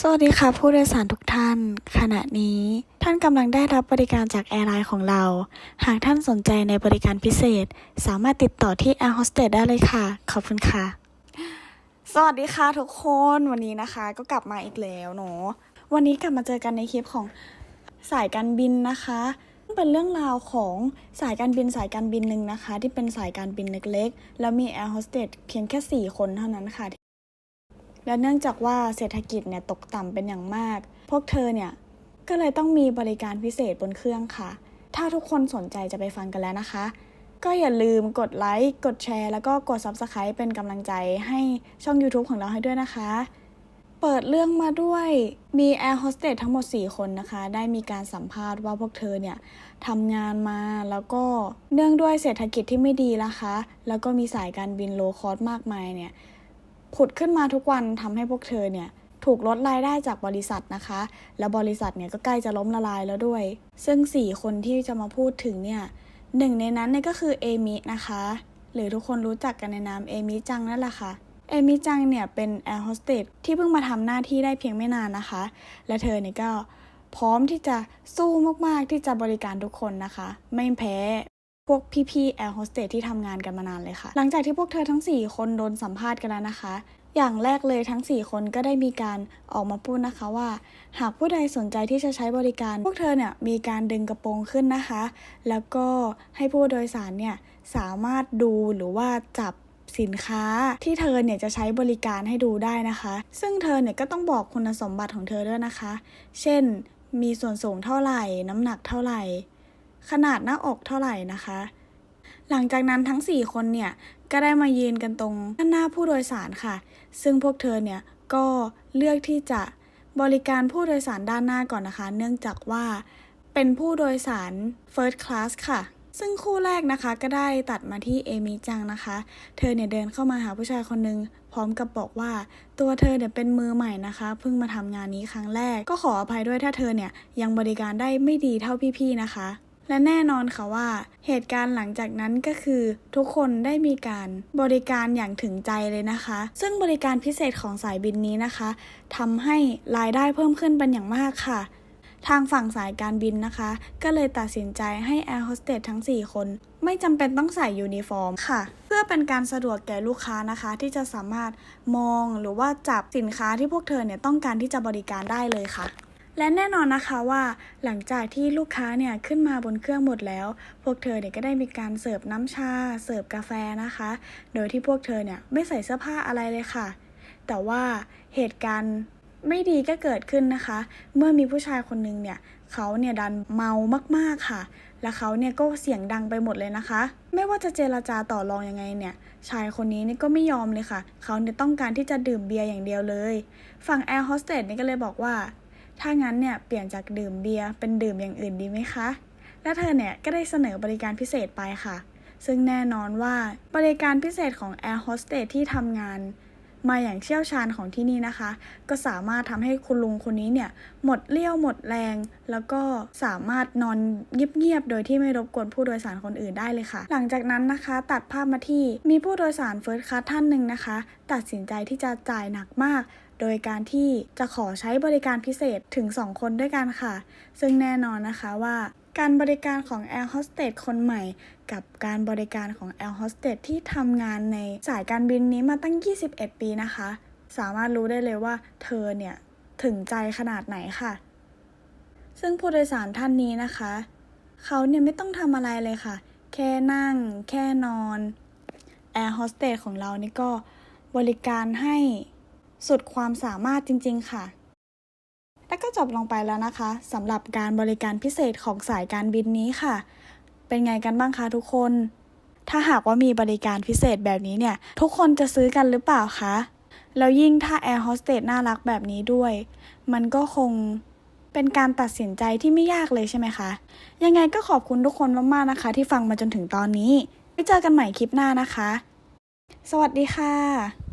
สวัสดีค่ะผู้โดยสารทุกท่าน ขณะนี้ท่านกำลังได้รับบริการจากแอร์ไลน์ของเรา หากท่านสนใจในบริการพิเศษ สามารถติดต่อที่ Air Hostess ได้เลยค่ะ ขอบคุณค่ะ สวัสดีค่ะทุกคนวันนี้นะคะก็กลับมาอีกแล้วเนาะวันนี้กลับมาเจอกันในคลิปของสายการบินนะคะเป็นเรื่องราวของสายการบินสายการบินหนึ่งนะคะ ที่เป็นสายการบินเล็กๆแล้วมีแอร์โฮสเตสเพียงแค่ 4 คนเท่านั้นค่ะ และเนื่องจากว่าเศรษฐกิจเนี่ยตกต่ำเป็นอย่างมาก พวกเธอเนี่ยก็เลยต้องมีบริการพิเศษบนเครื่องค่ะ ถ้าทุกคนสนใจจะไปฟังกันแล้วนะคะ ก็อย่าลืมกดไลค์ กดแชร์ แล้วก็กด Subscribe เป็นกำลังใจให้ช่อง YouTube ของเราให้ด้วยนะคะ เปิดเรื่องมาด้วยมีแอร์โฮสเตสทั้งหมด 4 คนนะคะ ได้มีการสัมภาษณ์ว่าพวกเธอเนี่ยทำงานมาแล้วก็เนื่องด้วยเศรษฐกิจที่ไม่ดีนะคะ แล้วก็มีสายการบินโลคอสมากมายเนี่ย ผุดขึ้นมาทุกวันทำให้พวกเธอเนี่ยถูกลดรายได้จากบริษัทนะคะ แล้วบริษัทเนี่ยก็ใกล้จะล้มละลายแล้วด้วย ซึ่ง 4 คนที่จะมาพูดถึงเนี่ยหนึ่งในนั้นเนี่ยก็คือเอมินะคะ หรือทุกคนรู้จักกันในนามเอมิจังนั่นแหละค่ะ เอมิจังเนี่ยเป็นแอร์โฮสเตสที่เพิ่งมาทำหน้าที่ได้เพียงไม่นานนะคะ และเธอเนี่ยก็พร้อมที่จะสู้มากๆที่จะบริการทุกคนนะคะ ไม่แพ้ พวกพี่ๆแอร์โฮสเตสที่ทำงานกันมานานเลยค่ะ หลังจากที่พวกเธอทั้ง 4 คนโดนสัมภาษณ์กันแล้วนะคะ อย่างแรกเลยทั้ง 4 คนก็ได้มีการออกมาพูดนะคะว่า หากผู้ใดสนใจที่จะใช้บริการ พวกเธอเนี่ยมีการดึงกระโปรงขึ้นนะคะ แล้วก็ให้ผู้โดยสารเนี่ยสามารถดูหรือว่าจับสินค้าที่เธอเนี่ยจะใช้บริการให้ดูได้นะคะ ซึ่งเธอเนี่ยก็ต้องบอกคุณสมบัติของเธอด้วยนะคะ เช่น มีส่วนสูงเท่าไหร่ น้ำหนักเท่าไหร่ ขนาดหน้าอกเท่าไหร่นะคะ หลังจากนั้นทั้ง 4 คนเนี่ย ก็ได้มายืนกันตรงด้านหน้าผู้โดยสารค่ะ ซึ่งพวกเธอเนี่ยก็เลือกที่จะบริการผู้โดยสารด้านหน้าก่อนนะคะ เนื่องจากว่าเป็นผู้โดยสาร First Class ค่ะ ซึ่งคู่แรกนะคะก็ได้ตัดมาที่เอมิจังนะคะ เธอเนี่ยเดินเข้ามาหาผู้ชายคนหนึ่งพร้อมกับบอกว่า ตัวเธอเนี่ยเป็นมือใหม่นะคะ เพิ่งมาทำงานนี้ครั้งแรก ก็ขออภัยด้วยถ้าเธอเนี่ยยังบริการได้ไม่ดีเท่าพี่ๆนะคะ และแน่นอนค่ะว่า เหตุการณ์หลังจากนั้นก็คือทุกคนได้มีการบริการอย่างถึงใจเลยนะคะ ซึ่งบริการพิเศษของสายบินนี้นะคะทำให้รายได้เพิ่มขึ้นเป็นอย่างมากค่ะทางฝั่งสายการบินนะคะ ก็เลยตัดสินใจให้แอร์โฮสเตสทั้ง 4 คน ไม่จำเป็นต้องใส่ยูนิฟอร์มค่ะ เพื่อเป็นการสะดวกแก่ลูกค้านะคะ ที่จะสามารถมองหรือว่าจับสินค้าที่พวกเธอเนี่ยต้องการที่จะบริการได้เลยค่ะ และแน่นอนนะคะว่าหลังจากที่ลูกค้าเนี่ยขึ้นมาบนเครื่องหมดแล้ว พวกเธอเนี่ยก็ได้มีการเสิร์ฟน้ำชา เสิร์ฟกาแฟนะคะ โดยที่พวกเธอเนี่ยไม่ใส่เสื้อผ้าอะไรเลยค่ะ แต่ว่าเหตุการณ์ไม่ดีก็เกิดขึ้นนะคะ เมื่อมีผู้ชายคนนึงเนี่ยเขาเนี่ยดันเมามากๆค่ะ และเขาเนี่ยก็เสียงดังไปหมดเลยนะคะ ไม่ว่าจะเจรจาต่อรองยังไงเนี่ยชายคนนี้นี่ก็ไม่ยอมเลยค่ะ เขาเนี่ยต้องการที่จะดื่มเบียร์อย่างเดียวเลย ฝั่งแอร์โฮสเตสนี่ก็เลยบอกว่า ถ้างั้นเนี่ยเปลี่ยนจากดื่มเบียร์เป็นดื่มอย่างอื่นดีไหมคะ และเธอเนี่ยก็ได้เสนอบริการพิเศษไปค่ะ ซึ่งแน่นอนว่าบริการพิเศษของ Air Hostess ที่ทำงานมาอย่างเชี่ยวชาญของที่นี่นะคะ ก็สามารถทำให้คุณลุงคนนี้เนี่ย หมดเลี้ยวหมดแรง แล้วก็สามารถนอนเงียบๆโดยที่ไม่รบกวนผู้โดยสารคนอื่นได้เลยค่ะ หลังจากนั้นนะคะ ตัดภาพมาที่มีผู้โดยสารเฟิร์สคลาสท่านหนึ่งนะคะ ตัดสินใจที่จะจ่ายหนักมาก โดยการที่จะขอใช้บริการพิเศษถึง 2 คนด้วยกันค่ะ ซึ่งแน่นอนนะคะว่าการบริการของ Air Hostess คนใหม่ กับการบริการของ Air Hostess ที่ทำงานในสายการบินนี้มาตั้ง 21 ปีนะคะ สามารถรู้ได้เลยว่าเธอเนี่ยถึงใจขนาดไหนค่ะ ซึ่งผู้โดยสารท่านนี้นะคะ เขาเนี่ยไม่ต้องทำอะไรเลยค่ะ แค่นั่ง แค่นอน Air Hostess ของเรานี่ก็บริการให้ สุดความสามารถจริง ๆ ค่ะ และก็จบลงไปแล้วนะคะสำหรับการบริการพิเศษของสายการบินนี้ค่ะ เป็นไงกันบ้างคะทุกคน ถ้าหากว่ามีบริการพิเศษแบบนี้เนี่ย ทุกคนจะซื้อกันหรือเปล่าคะ แล้วยิ่งถ้าแอร์โฮสเตสน่ารักแบบนี้ด้วย มันก็คงเป็นการตัดสินใจที่ไม่ยากเลยใช่ไหมคะ ยังไงก็ขอบคุณทุกคนมากๆนะคะ ที่ฟังมาจนถึงตอนนี้ไว้เจอกันใหม่คลิปหน้านะคะ สวัสดีค่ะ